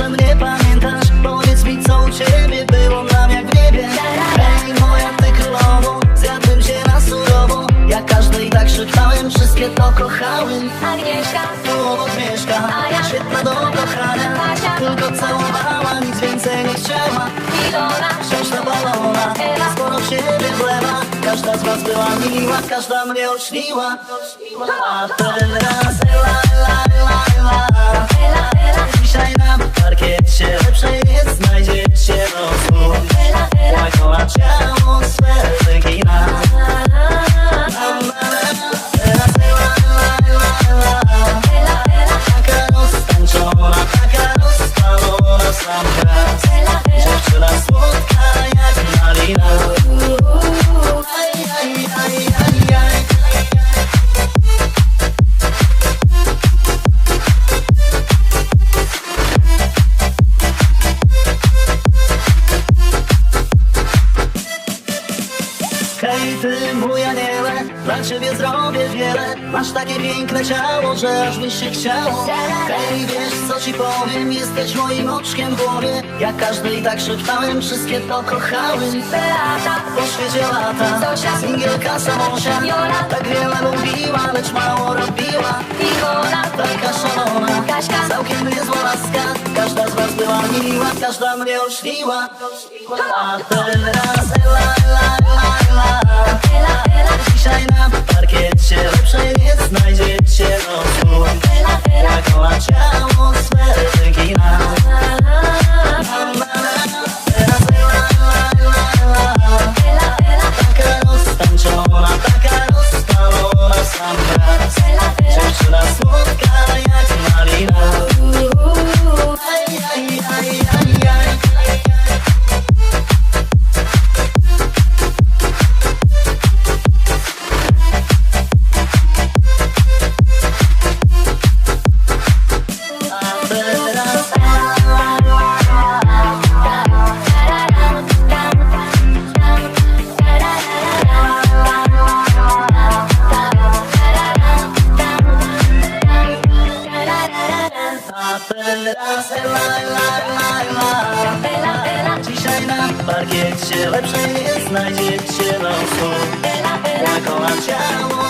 że mnie pamiętasz Powiedz mi co u ciebie było nam jak w niebie. Hej moja ty królowo Zjadłem się na surowo. Jak każdy i tak szeptałem Wszystkie to kochałem. Agnieszka, Tu obok mieszka A ja? Świetna do kochania Kasia? Tylko całowała Nic więcej nie chciała. Ilona, Wciąż napalona Ewa. Sporo w siebie wlewa. Każda z was była miła Każda mnie ośniła A teraz Ela, around ty mój aniele, dla ciebie zrobię wiele. Masz takie piękne ciało, że aż mi się chciało. Hej wiesz co ci powiem, jesteś moim oczkiem w głowie. Jak każdy i tak szeptałem, wszystkie to kochałem Beata, Po świecie lata, Zosia. singielka samosia Jola. Tak wiele mówiła, lecz mało robiła. Ilona, Taka szalona, Kaśka. całkiem niezła laska. Każda z was była miła, każda mnie ośniła A teraz Ela, Ela, na parkiecie lepszej nie znajdziecie ona ciało swe teraz Ela, Ela, Ela, Ela Dzisiaj na parkiecie lepszej nie znajdziecie losu Jak ona ciało swe wygina